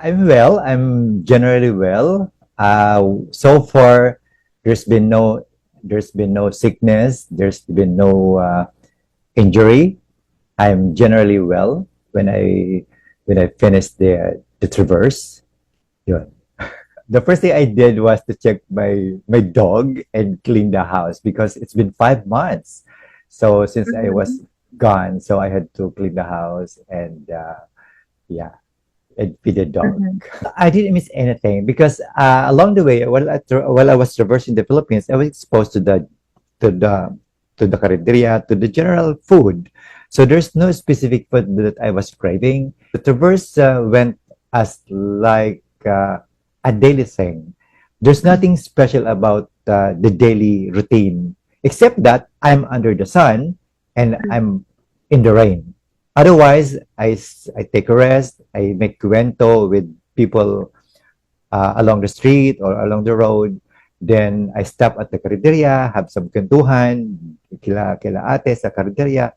I'm well. I'm generally well. Uh, so far, there's been no there's been no sickness. There's been no uh, injury. I'm generally well when I when I finished the the traverse. Yun. The first thing I did was to check my my dog and clean the house because it's been five months. So since I was gone, so I had to clean the house and uh, yeah, feed the dog. I didn't miss anything because uh, along the way, while I, tra- while I was traversing the Philippines, I was exposed to the to the to the carinderia, to the general food. So there's no specific food that I was craving. The traverse uh, went as like uh, a daily thing. There's nothing special about uh, the daily routine, except that I'm under the sun and I'm in the rain. Otherwise, I, I take a rest, I make cuento with people uh, along the street or along the road. Then I stop at the carinderia, have some kwentuhan, kila, kila ate sa carinderia.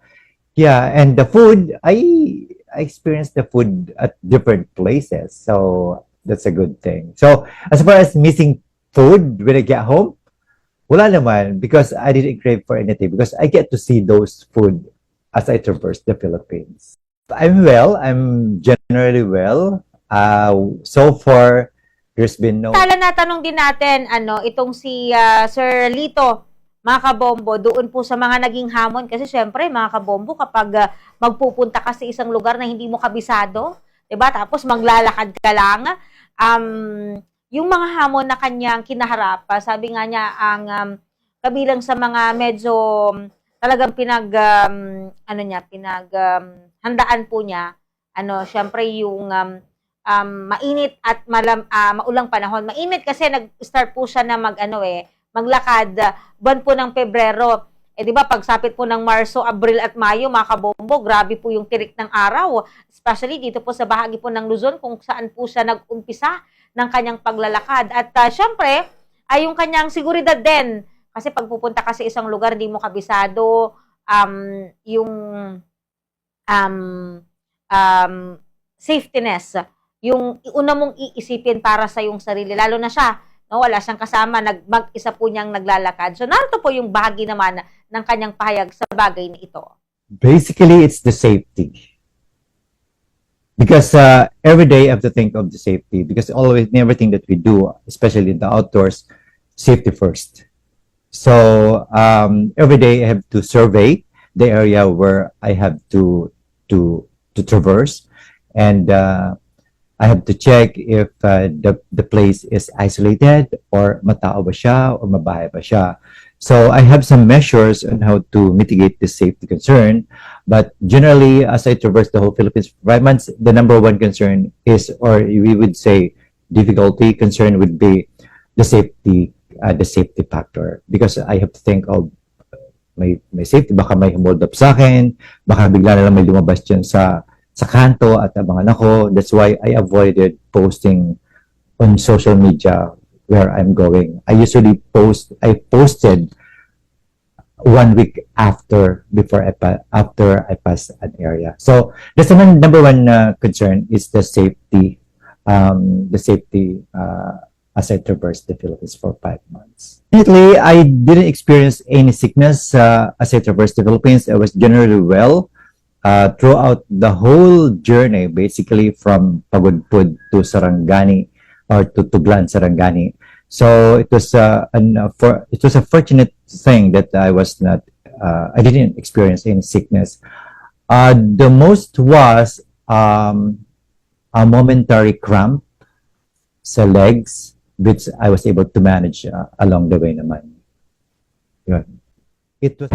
Yeah, and the food, I, I the food at different places. So that's a good thing. So as far as missing food when I get home, wala naman because I didn't crave for anything because I get to see those food as I traverse the Philippines. I'm well. I'm generally well. Uh, so far, there's been no... Tala natanong din natin, ano, itong si ah, Sir Lito, mga kabombo, doon po sa mga naging hamon. Kasi syempre, mga kabombo, kapag ah, magpupunta ka sa isang lugar na hindi mo kabisado, ba Tapos maglalakad ka lang, um, yung mga hamon na kanyang kinaharap, ah, sabi nga niya, ang um, kabilang sa mga medyo talagang pinag, um, ano niya, pinag, um, handaan po niya, ano, syempre yung um, um, mainit at malam, ah, maulang panahon. Mainit kasi nag-start po siya na mag ano eh, maglakad ah, buwan po ng Pebrero. Eh di ba pagsapit po ng Marso, Abril at Mayo, mga kabombo, grabe po yung tirik ng araw. Especially dito po sa bahagi po ng Luzon kung saan po siya nag-umpisa ng kanyang paglalakad. At ah, syempre, ay yung kanyang seguridad din. Kasi pag pupunta ka sa isang lugar, di mo kabisado, um, yung um, um, safetyness yung una mong iisipin para sa yung sarili, lalo na siya, no, wala siyang kasama, nag, mag-isa po niyang naglalakad. So, narito po yung bahagi naman ng kanyang pahayag sa bagay na ito. Basically, it's the safety. Because uh, every day I have to think of the safety. Because always, in everything that we do, especially in the outdoors, safety first. So um, every day I have to survey the area where I have to to to traverse, and uh, I have to check if uh, the the place is isolated or matao ba siya or mabahay ba siya. So I have some measures on how to mitigate this safety concern. But generally, as I traverse the whole Philippines for five months, the number one concern is, or we would say, difficulty concern would be the safety, uh, the safety factor. Because I have to think of may may safety, baka may hold up sa akin, baka bigla na lang may lumabas dyan sa sa kanto at abangan ako. That's why I avoided posting on social media where I'm going. I usually post, I posted one week after before I pa- after I pass an area. So the number one uh, concern is the safety, um, the safety uh, as I traverse the Philippines for five months. Definitely, I didn't experience any sickness uh, as I traversed the Philippines. I was generally well uh, throughout the whole journey, basically from Pagudpud to Sarangani or to Tuglan, Sarangani. So it was uh, an, uh, for, it was a fortunate thing that I was not uh, I didn't experience any sickness. Uh, the most was um, a momentary cramp sa legs which I was able to manage uh, along the way naman. Yun. It was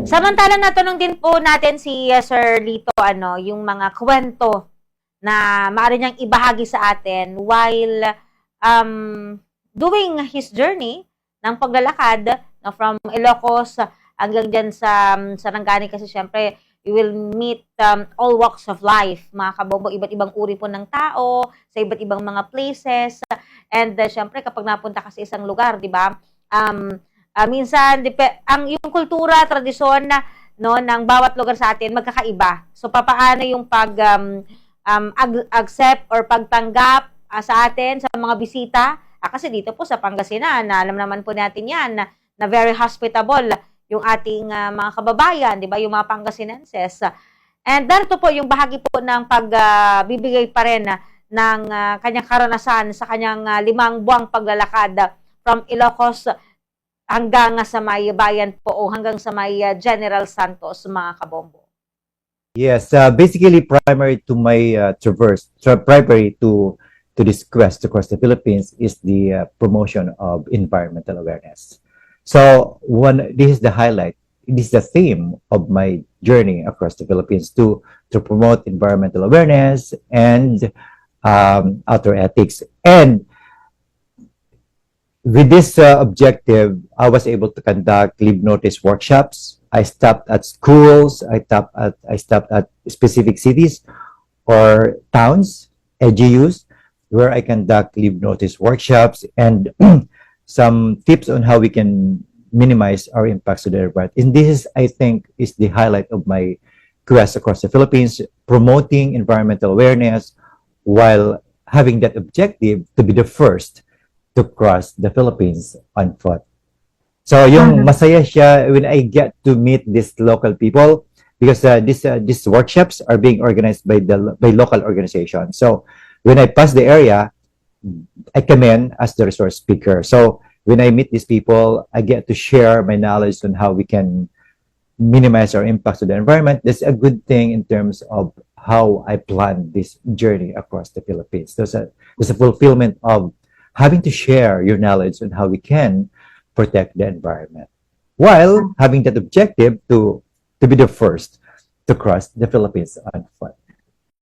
Samantala natanong din po natin si uh, Sir Lito ano, yung mga kwento na maaari niyang ibahagi sa atin while um, doing his journey ng paglalakad no, from Ilocos hanggang dyan sa um, Sarangani kasi syempre you will meet um, all walks of life, mga kabombo, iba't ibang uri po ng tao, sa iba't ibang mga places. And uh, syempre kapag napunta ka sa isang lugar, di ba? Um, Ah, minsan ang yung kultura, tradisyon na no ng bawat lugar sa atin magkakaiba. So papaano yung pag um, um, ag- accept or pagtanggap ah, sa atin sa mga bisita. Ah, kasi dito po sa Pangasinan, na alam naman po natin yan na, na very hospitable yung ating ah, mga kababayan, di ba, yung mga Pangasinenses. And darito po yung bahagi po ng pagbibigay pa rin ah, ng ah, kanyang karanasan sa kanyang ah, limang buwang paglalakad from Ilocos hanggang sa may bayan po o hanggang sa may ah, General Santos, mga kabombo. Yes, uh, basically primary to my uh, traverse, tra- primary to to this quest across the Philippines is the uh, promotion of environmental awareness. So one, this is the highlight. This is the theme of my journey across the Philippines to to promote environmental awareness and um, outdoor ethics. And with this uh, objective, I was able to conduct leave notice workshops. I stopped at schools. I stopped at I stopped at specific cities or towns, LGUs, where I conduct leave notice workshops and some tips on how we can minimize our impacts to the environment. And this is, I think, is the highlight of my quest across the Philippines, promoting environmental awareness while having that objective to be the first to cross the Philippines on foot. So yung Mhm. masaya siya when I get to meet these local people because uh, these uh, these workshops are being organized by the by local organizations. So when I pass the area, I come in as the resource speaker. So when I meet these people, I get to share my knowledge on how we can minimize our impacts to the environment. That's a good thing in terms of how I plan this journey across the Philippines. There's a there's a fulfillment of having to share your knowledge on how we can protect the environment while having that objective to to be the first to cross the Philippines on foot.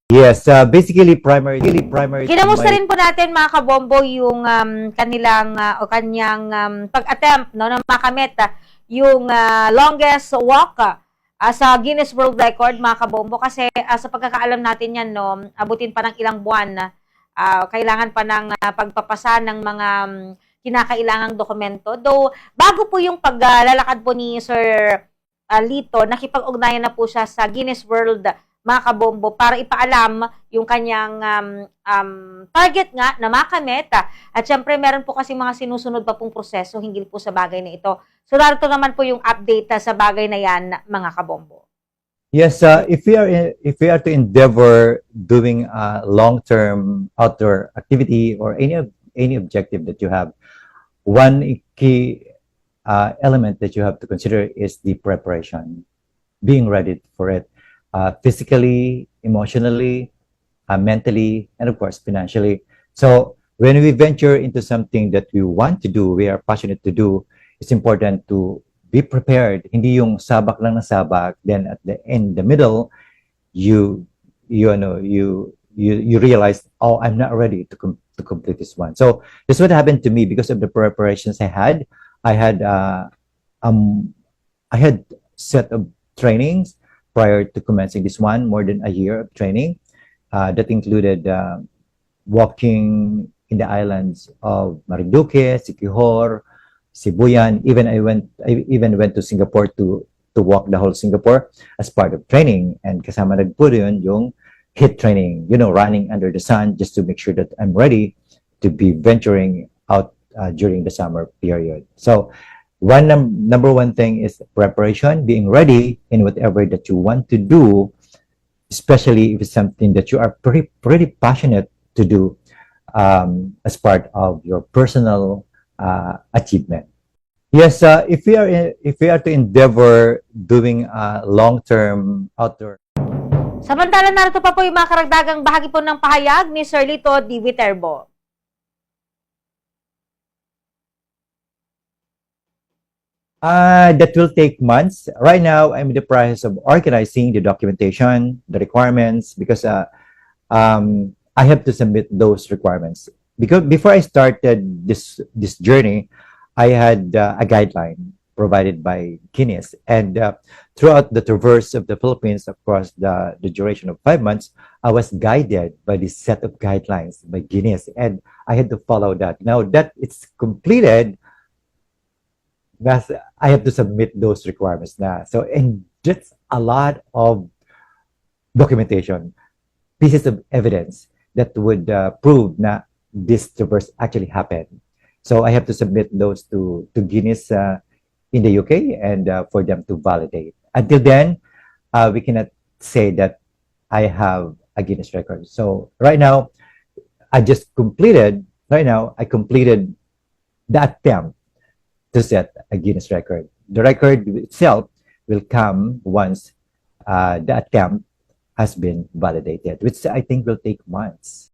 Yes, uh, basically primary primary Kinamusta rin po natin mga kabombo yung um, kanilang ah, o kanyang um, pag-attempt no, na makamit ah, yung ah, longest walk ah, ah, sa Guinness World Record mga kabombo kasi ah, sa pagkakaalam natin yan no, abutin pa ng ilang buwan ah, kailangan pa ng ah, pagpapasa ng mga um, kinakailangang dokumento. Though bago po yung paglalakad po ni Sir ah, Lito, nakipag-ugnayan na po siya sa Guinness World mga kabombo para ipaalam yung kanyang um, um, target nga na makamit. At syempre, meron po kasi mga sinusunod pa pong proseso hinggil po sa bagay na ito. So, narito naman po yung update ah, sa bagay na yan, mga kabombo. Yes, uh, if we are if we are to endeavor doing a long-term outdoor activity or any of- any objective that you have, one key uh, element that you have to consider is the preparation, being ready for it, uh, physically, emotionally, uh, mentally, and of course financially. So when we venture into something that we want to do, we are passionate to do, it's important to be prepared. Hindi yung sabak lang na sabak, then at the in the middle, you you know you you you realize, oh, I'm not ready to com- to complete this one. So this is what happened to me because of the preparations I had. I had uh, um I had set of trainings prior to commencing this one, more than a year of training. Uh, that included uh, walking in the islands of Marinduque, Siquijor, Sibuyan. Even I went, I even went to Singapore to to walk the whole Singapore as part of training. And kasama nagpo yun yung hit training, you know, running under the sun just to make sure that I'm ready to be venturing out uh, during the summer period. So one num- number one thing is preparation, being ready in whatever that you want to do, especially if it's something that you are pretty pretty passionate to do um, as part of your personal uh, achievement. Yes, uh, if we are if we are to endeavor doing a long-term outdoor Samantala, narito pa po yung mga karagdagang bahagi po ng pahayag ni Sir Lito Di Viterbo. Uh, that will take months. Right now, I'm in the process of organizing the documentation, the requirements, because uh, um, I have to submit those requirements. Because before I started this this journey, I had uh, a guideline provided by Guinness, and uh, throughout the traverse of the Philippines across the, the duration of five months, I was guided by this set of guidelines by Guinness, and I had to follow that. Now that it's completed, that's I have to submit those requirements now. So and that's a lot of documentation. pieces of evidence that would uh, prove that this traverse actually happened. So I have to submit those to to Guinness uh, in the UK and uh, for them to validate. Until then, uh, we cannot say that I have a Guinness record. So right now, I just completed. Right now, I completed the attempt to set a Guinness record. The record itself will come once uh, the attempt has been validated, which I think will take months.